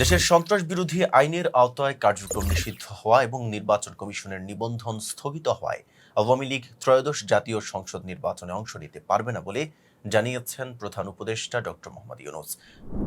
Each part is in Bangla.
দেশের সন্ত্রাস বিরোধী আইনের আওতায় কার্যক্রম নিষিদ্ধ হওয়া এবং নির্বাচন কমিশনের নিবন্ধন স্থগিত হওয়ায় আওয়ামী লীগ ত্রয়োদশ জাতীয় সংসদ নির্বাচনে অংশ নিতে পারবে না বলে জানিয়েছেন প্রধান উপদেষ্টা ডক্টর মোহাম্মদ ইউনুস।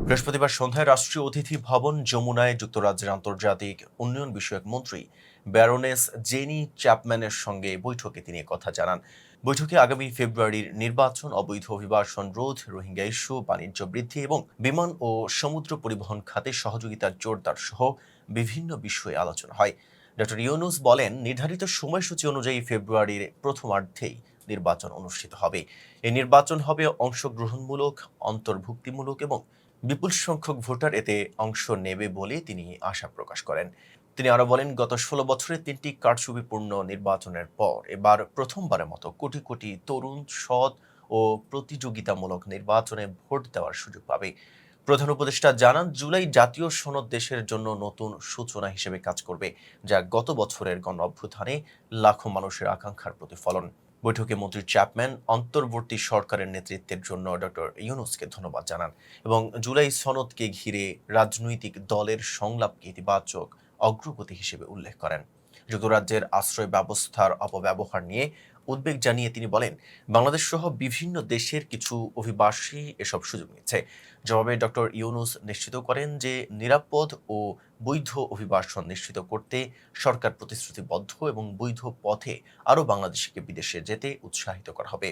বৃহস্পতিবার সন্ধ্যায় রাষ্ট্রীয় অতিথি ভবন যমুনায় যুক্তরাজ্যের আন্তর্জাতিক উন্নয়ন বিষয়ক মন্ত্রী ব্যারোনেস জেনি চ্যাপম্যানের সঙ্গে বৈঠকে তিনি কথা জানান। বৈঠকে আগামী ফেব্রুয়ারির নির্বাচন, অবৈধ অভিবাসন রোধ, রোহিঙ্গা ইস্যু, বাণিজ্য বৃদ্ধি এবং বিমান ও সমুদ্র পরিবহন খাতে সহযোগিতার জোরদার সহ বিভিন্ন বিষয়ে আলোচনা হয়। ডক্টর ইউনুস বলেন, নির্ধারিত সময়সূচি অনুযায়ী ফেব্রুয়ারির প্রথমার্ধেই নির্বাচন অনুষ্ঠিত হবে। এই নির্বাচন হবে অংশগ্রহণমূলক, অন্তর্ভুক্তিমূলক এবং বিপুল সংখ্যক ভোটার এতে অংশ নেবে বলে তিনি আশা প্রকাশ করেন। তিনি আরও বলেন, গত ষোলো বছরে তিনটি কারচুপিপূর্ণ নির্বাচনের পর এবার প্রথমবারের মতো কোটি কোটি তরুণ, সৎ ও প্রতিযোগিতামূলক নির্বাচনে ভোট দেওয়ার সুযোগ পাবে। প্রধান উপদেষ্টা জানান, জুলাই জাতীয় সনদ দেশের জন্য নতুন সূচনা হিসেবে কাজ করবে, যা গত বছরের গণ অভ্যুত্থানে লাখো মানুষের আকাঙ্ক্ষার প্রতিফলন। বৈঠকে মন্ত্রী চ্যাপম্যান, অন্তর্বর্তী সরকারের নেতৃত্বের জন্য ডক্টর ইউনুসকে ধন্যবাদ জানান এবং জুলাই সনদকে ঘিরে রাজনৈতিক দলের সংলাপকে ইতিবাচক অগ্রগতি হিসেবে উল্লেখ করেন। যুক্তরাজ্যের আশ্রয় ব্যবস্থার অপব্যবহার নিয়ে উদ্বেগ জানিয়ে তিনি বলেন, বাংলাদেশ সহ বিভিন্ন দেশের কিছু অভিবাসী এসব সুযোগ নিচ্ছে। জবাবে ডক্টর ইউনুস নিশ্চিত করেন যে নিরাপদ ও বৈধ অভিবাসন নিশ্চিত করতে সরকার প্রতিশ্রুতিবদ্ধ এবং বৈধ পথে আরও বাংলাদেশিকে বিদেশে যেতে উৎসাহিত করা হবে।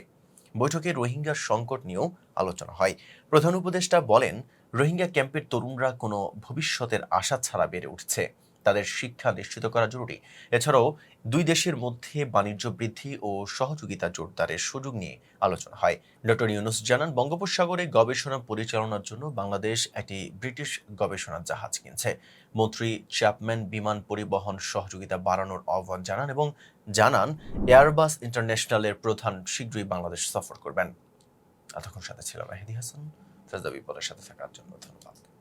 বৈঠকে রোহিঙ্গার সংকট নিয়েও আলোচনা হয়। প্রধান উপদেষ্টা বলেন, রোহিঙ্গা ক্যাম্পের তরুণরা কোনো ভবিষ্যতের আশা ছাড়া বেড়ে উঠছে। তাদের শিক্ষা নিশ্চিত করা জরুরি। এছাড়াও দুই দেশের মধ্যে বাণিজ্য বৃদ্ধি ও সহযোগিতা জোরদারের সুযোগ নিয়ে আলোচনা হয়। ডক্টর ইউনুস জানান, বঙ্গোপসাগরে গবেষণা পরিচালনার জন্য বাংলাদেশ একটি ব্রিটিশ গবেষণা জাহাজ কিনছে। মন্ত্রী চ্যাপম্যান বিমান পরিবহন সহযোগিতা বাড়ানোর আহ্বান জানান এবং জানান, এয়ারবাস ইন্টারন্যাশনালের প্রধান শীঘ্রই বাংলাদেশ সফর করবেন। এতক্ষণ সাথে ছিল মেহেদি হাসান। ফেজদা বিপদের সাথে থাকার জন্য ধন্যবাদ।